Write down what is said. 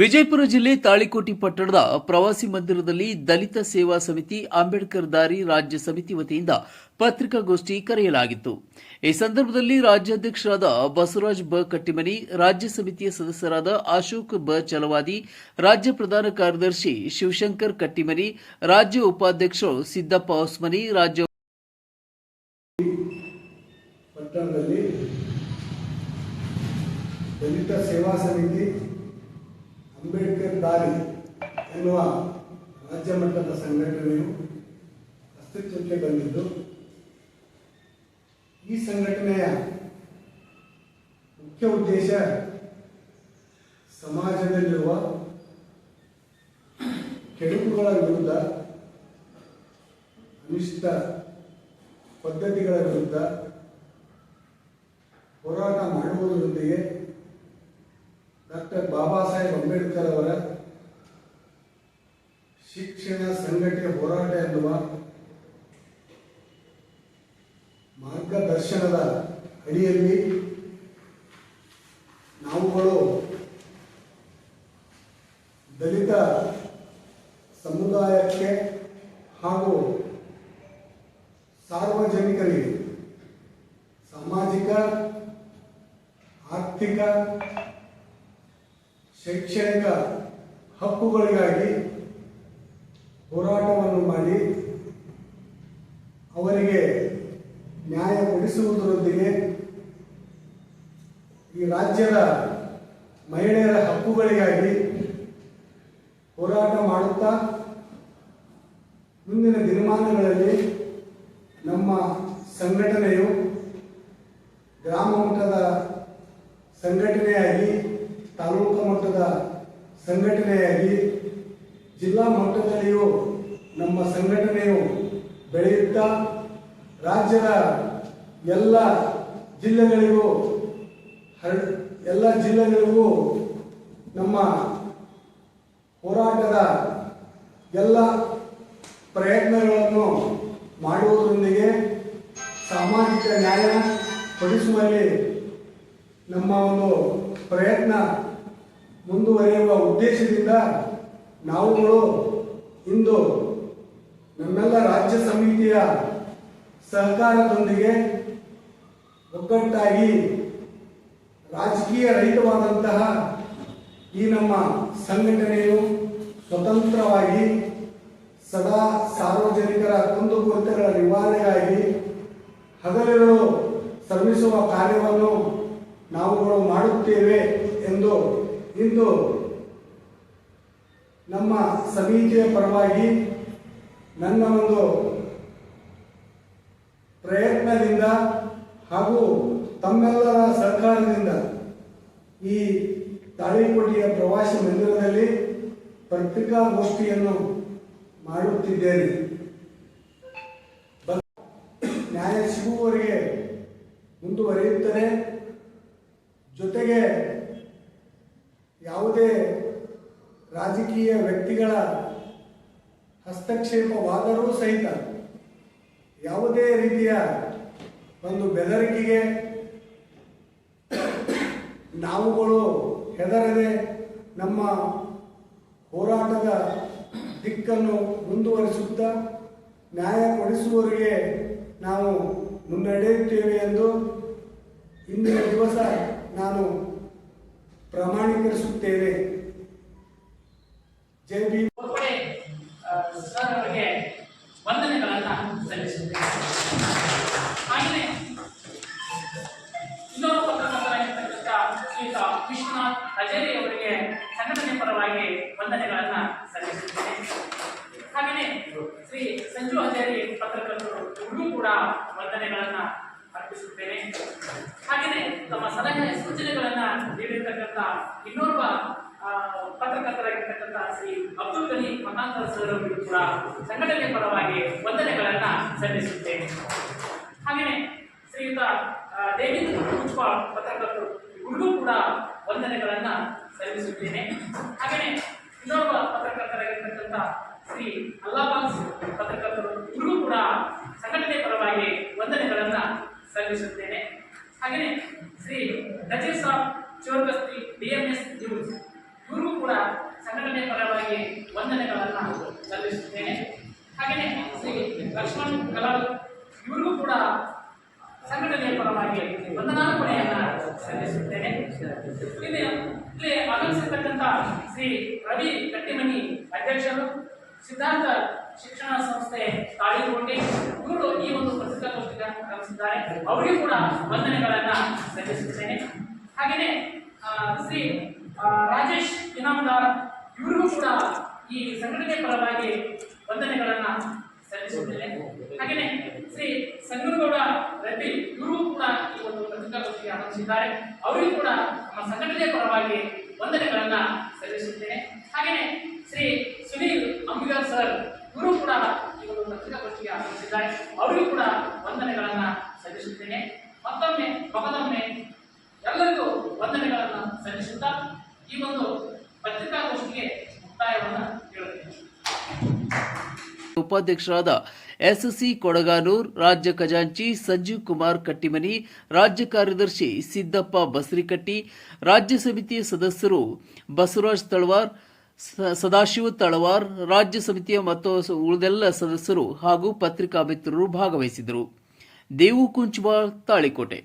ವಿಜಯಪುರ ಜಿಲ್ಲೆ ತಾಳಿಕೋಟಿ ಪಟ್ಟಣದ ಪ್ರವಾಸಿ ಮಂದಿರದಲ್ಲಿ ದಲಿತ ಸೇವಾ ಸಮಿತಿ, ಅಂಬೇಡ್ಕರ್ ದಾರಿ ರಾಜ್ಯ ಸಮಿತಿ ವತಿಯಿಂದ ಪತ್ರಿಕಾಗೋಷ್ಠಿ ಕರೆಯಲಾಗಿತ್ತು. ಈ ಸಂದರ್ಭದಲ್ಲಿ ರಾಜ್ಯಾಧ್ಯಕ್ಷರಾದ ಬಸವರಾಜ್ ಬ ಕಟ್ಟಿಮನಿ, ರಾಜ್ಯ ಸಮಿತಿಯ ಸದಸ್ಯರಾದ ಅಶೋಕ್ ಬ ಚಲವಾದಿ, ರಾಜ್ಯ ಪ್ರಧಾನ ಕಾರ್ಯದರ್ಶಿ ಶಿವಶಂಕರ್ ಕಟ್ಟಿಮನಿ, ರಾಜ್ಯ ಉಪಾಧ್ಯಕ್ಷರು ಸಿದ್ದಪ್ಪ ಹೊಸ್ಮನಿ, ರಾಜ್ಯ ದಲಿತ ಸೇವಾ ಸಮಿತಿ ಅಂಬೇಡ್ಕರ್ ದಾರಿ ಎನ್ನುವ ರಾಜ್ಯ ಮಟ್ಟದ ಸಂಘಟನೆಯು ಅಸ್ತಿತ್ವಕ್ಕೆ ಬಂದಿದ್ದು, ಈ ಸಂಘಟನೆಯ ಮುಖ್ಯ ಉದ್ದೇಶ ಸಮಾಜದಲ್ಲಿರುವ ಕೆಡುಕುಗಳ ವಿರುದ್ಧ, ಅನಿಷ್ಟ ಪದ್ಧತಿಗಳ ವಿರುದ್ಧ ಹೋರಾಟ ಮಾಡುವುದರೊಂದಿಗೆ ಡಾಕ್ಟರ್ ಬಾಬಾ ಸಾಹೇಬ್ ಅಂಬೇಡ್ಕರ್ ಶಿಕ್ಷಣ ಸಂಘಟನೆ ಹೋರಾಟ ಎನ್ನುವ ಮಾರ್ಗದರ್ಶನದ ಅಡಿಯಲ್ಲಿ ನಾವುಗಳು ದಲಿತ ಸಮುದಾಯಕ್ಕೆ ಹಾಗೂ ಸಾರ್ವಜನಿಕರಿಗೆ ಸಾಮಾಜಿಕ, ಆರ್ಥಿಕ, ಶೈಕ್ಷಣಿಕ ಹಕ್ಕುಗಳಿಗಾಗಿ ಹೋರಾಟವನ್ನು ಮಾಡಿ ಅವರಿಗೆ ನ್ಯಾಯ ಕೊಡಿಸುವುದರೊಂದಿಗೆ ಈ ರಾಜ್ಯದ ಮಹಿಳೆಯರ ಹಕ್ಕುಗಳಿಗಾಗಿ ಹೋರಾಟ ಮಾಡುತ್ತಾ ಮುಂದಿನ ದಿನಮಾನಗಳಲ್ಲಿ ನಮ್ಮ ಸಂಘಟನೆಯು ಗ್ರಾಮ ಮಟ್ಟದ ಸಂಘಟನೆಯಾಗಿ, ತಾಲೂಕು ಮಟ್ಟದ ಸಂಘಟನೆಯಾಗಿ ಜಿಲ್ಲಾ ಮಟ್ಟದಲ್ಲಿಯೂ ನಮ್ಮ ಸಂಘಟನೆಯು ಬೆಳೆಯುತ್ತಾ ರಾಜ್ಯದ ಎಲ್ಲ ಜಿಲ್ಲೆಗಳಿಗೂ ಹರ, ಎಲ್ಲ ಜಿಲ್ಲೆಗಳಿಗೂ ನಮ್ಮ ಹೋರಾಟದ ಎಲ್ಲ ಪ್ರಯತ್ನಗಳನ್ನು ಮಾಡುವುದರೊಂದಿಗೆ ಸಾಮಾಜಿಕ ನ್ಯಾಯ ಪಡಿಸುವಲ್ಲಿ ನಮ್ಮ ಒಂದು ಪ್ರಯತ್ನ ಮುಂದುವರಿಯುವ ಉದ್ದೇಶದಿಂದ ನಾವುಗಳು ಇಂದು ನಮ್ಮೆಲ್ಲ ರಾಜ್ಯ ಸಮಿತಿಯ ಸಹಕಾರದೊಂದಿಗೆ ಒಗ್ಗಟ್ಟಾಗಿ ರಾಜಕೀಯ ರಹಿತವಾದಂತಹ ಈ ನಮ್ಮ ಸಂಘಟನೆಯು ಸ್ವತಂತ್ರವಾಗಿ ಸದಾ ಸಾರ್ವಜನಿಕರ ಕುಂದುಕೊರತೆಗಳ ನಿವಾರಣೆಗಾಗಿ ಹಗಲಿರುಳು ಶ್ರಮಿಸುವ ಕಾರ್ಯವನ್ನು ನಾವುಗಳು ಮಾಡುತ್ತೇವೆ ಎಂದು ಇಂದು ನಮ್ಮ ಸಮಿತಿಯ ಪರವಾಗಿ ನನ್ನ ಒಂದು ಪ್ರಯತ್ನದಿಂದ ಹಾಗೂ ತಮ್ಮೆಲ್ಲರ ಸರ್ಕಾರದಿಂದ ಈ ತಾಳಿಕೋಟೆಯ ಪ್ರವಾಸಿ ಮಂದಿರದಲ್ಲಿ ಪತ್ರಿಕಾಗೋಷ್ಠಿಯನ್ನು ಮಾಡುತ್ತಿದ್ದೇನೆ. ನ್ಯಾಯ ಸಿಗುವವರೆಗೆ ಮುಂದುವರಿಯುತ್ತದೆ. ಜೊತೆಗೆ ಯಾವುದೇ ರಾಜಕೀಯ ವ್ಯಕ್ತಿಗಳ ಹಸ್ತಕ್ಷೇಪವಾದರೂ ಸಹಿತ ಯಾವುದೇ ರೀತಿಯ ಒಂದು ಬೆದರಿಕೆಗೆ ನಾವುಗಳು ಹೆದರದೆ ನಮ್ಮ ಹೋರಾಟದ ದಿಕ್ಕನ್ನು ಮುಂದುವರಿಸುತ್ತಾ ನ್ಯಾಯ ಕೊಡಿಸುವವರಿಗೆ ನಾವು ಮುನ್ನಡೆಯುತ್ತೇವೆ ಎಂದು ಇಂದಿನ ದಿವಸ ನಾನು ಪ್ರಮಾಣೀಕರಿಸುತ್ತೇನೆ. ಜೈ ಭೀಮ್ ಸರ್ ಅವರಿಗೆ ವಂದನೆಗಳನ್ನು ಸಲ್ಲಿಸುತ್ತೇನೆ. ಹಾಗೆಯೇ ಇನ್ನೋರ್ವ ಪತ್ರಕರ್ತರಾಗಿರ್ತಕ್ಕಂಥ ಶ್ರೀಯುತ ವಿಶ್ವನಾಥ್ ಹಜೇರಿ ಅವರಿಗೆ ಸಂಘಟನೆ ಪರವಾಗಿ ವಂದನೆಗಳನ್ನು ಸಲ್ಲಿಸುತ್ತೇನೆ. ಹಾಗೆಯೇ, ಶ್ರೀ ಸಂಜು ಹಜೇರಿ ಪತ್ರಕರ್ತರು ಇವ್ರಿಗೂ ಕೂಡ ವಂದನೆಗಳನ್ನು ಅರ್ಪಿಸುತ್ತೇನೆ. ಹಾಗೆಯೇ, ತಮ್ಮ ಸಲಹೆ ಸೂಚನೆಗಳನ್ನ ನೀಡಿರ್ತಕ್ಕಂಥ ಇನ್ನೋರ್ವ ಪತ್ರಕರ್ತರಾಗಿರ್ತಕ್ಕಂಥ ಶ್ರೀ ಅಬ್ದುಲ್ ಗನಿ ಮಹಾಂತರ ಸರ್ ಅವರಿಗೂ ಕೂಡ ಸಂಘಟನೆ ಪರವಾಗಿ ವಂದನೆಗಳನ್ನು ಸಲ್ಲಿಸುತ್ತೇನೆ. ಹಾಗೆಯೇ ಶ್ರೀಯುತ ದೇವೇಂದ್ರ ಕುಚ್ಪಾಳ್ ಪತ್ರಕರ್ತರು ಇವ್ರಿಗೂ ಕೂಡ ವಂದನೆಗಳನ್ನು ಸಲ್ಲಿಸುತ್ತೇನೆ. ಹಾಗೆಯೇ ಇನ್ನೊಬ್ಬ ಪತ್ರಕರ್ತರಾಗಿರ್ತಕ್ಕಂಥ ಶ್ರೀ ಅಲ್ಲಾಬಾಸ್ ಪತ್ರಕರ್ತರು ಇವ್ರಿಗೂ ಕೂಡ ಸಂಘಟನೆ ಪರವಾಗಿ ವಂದನೆಗಳನ್ನ ಸಲ್ಲಿಸುತ್ತೇನೆ ಹಾಗೆಯೇ Shri Nazeer Saab Chorgasti D M S news ಇವ್ರಿಗೂ ಕೂಡ ಸಂಘಟನೆ ಪರವಾಗಿ ವಂದನೆಗಳನ್ನ ಸಲ್ಲಿಸುತ್ತೇನೆ ಹಾಗೆಯೇ ಶ್ರೀ ಲಕ್ಷ್ಮಣ್ ಕಲಾಲ್ ಇವರಿಗೂ ಕೂಡ ಸಂಘಟನೆಯ ಪರವಾಗಿ ವಂದನಾರ್ಪಣೆಯನ್ನು ಸಲ್ಲಿಸುತ್ತೇನೆ. ಇಲ್ಲಿ ಇಲ್ಲಿ ಆಗಮಿಸಿರ್ತಕ್ಕಂಥ ಶ್ರೀ ರವಿ ಕಟ್ಟಿಮನಿ ಅಧ್ಯಕ್ಷರು, ಸಿದ್ಧಾಂತ ಶಿಕ್ಷಣ ಸಂಸ್ಥೆ ತಾಳಿಕೋಟೆ ಇವರು ಈ ಒಂದು ಪತ್ರಿಕಾಗೋಷ್ಠಿಗೆ ಆಗಮಿಸಿದ್ದಾರೆ. ಅವರಿಗೂ ಕೂಡ ವಂದನೆಗಳನ್ನ ಸಲ್ಲಿಸುತ್ತೇನೆ. ಹಾಗೆಯೇ ಶ್ರೀ ರಾಜೇಶ್ ಇನಾಮದಾರ್ ಇವರಿಗೂ ಕೂಡ ಈ ಸಂಘಟನೆ ಪರವಾಗಿ ವಂದನೆಗಳನ್ನು ಸಲ್ಲಿಸುತ್ತೇನೆ. ಹಾಗೆಯೇ ಶ್ರೀ ಸಂಗನಗೌಡ ರೆಡ್ಡಿ ಇವರು ಕೂಡ ಈ ಒಂದು ಪತ್ರಿಕಾಗೋಷ್ಠಿಗೆ ಆಗಮಿಸಿದ್ದಾರೆ. ಅವರಿಗೂ ಕೂಡ ನಮ್ಮ ಸಂಘಟನೆ ಪರವಾಗಿ ವಂದನೆಗಳನ್ನು ಸಲ್ಲಿಸುತ್ತೇನೆ. ಹಾಗೆಯೇ ಶ್ರೀ ಸುನೀಲ್ ಅಂಬಿಗರ್ ಸರ್, ಇವರು ಕೂಡ ಈ ಒಂದು ಪತ್ರಿಕಾಗೋಷ್ಠಿಗೆ ಆಗಮಿಸಿದ್ದಾರೆ. ಅವರಿಗೂ ಕೂಡ ವಂದನೆಗಳನ್ನು ಸಲ್ಲಿಸುತ್ತೇನೆ. ಮತ್ತೊಮ್ಮೆ ಮಗದೊಮ್ಮೆ ಎಲ್ಲರಿಗೂ ವಂದನೆಗಳನ್ನು ಸಲ್ಲಿಸುತ್ತಾ ಈ ಒಂದು ಪತ್ರಿಕಾಗೋಷ್ಠಿಗೆ ಮುಕ್ತಾಯವನ್ನ ಉಪಾಧ್ಯಕ್ಷರಾದ ಎಸ್ಸಿ ಕೊಡಗಾನೂರ್, ರಾಜ್ಯ ಖಜಾಂಚಿ ಸಂಜೀವ್ ಕುಮಾರ್ ಕಟ್ಟಿಮನಿ, ರಾಜ್ಯ ಕಾರ್ಯದರ್ಶಿ ಸಿದ್ದಪ್ಪ ಬಸರಿಕಟ್ಟಿ, ರಾಜ್ಯ ಸಮಿತಿಯ ಸದಸ್ಯರು ಬಸವರಾಜ್ ತಳವಾರ್ ಸದಾಶಿವ ತಳವಾರ್, ರಾಜ್ಯ ಸಮಿತಿಯ ಮತ್ತು ಉಳಿದೆಲ್ಲ ಸದಸ್ಯರು ಹಾಗೂ ಪತ್ರಿಕಾ ಮಿತ್ರರು ಭಾಗವಹಿಸಿದರು ದೇವು ಕುಂಚವಾಳ್ ತಾಳಿಕೋಟೆ.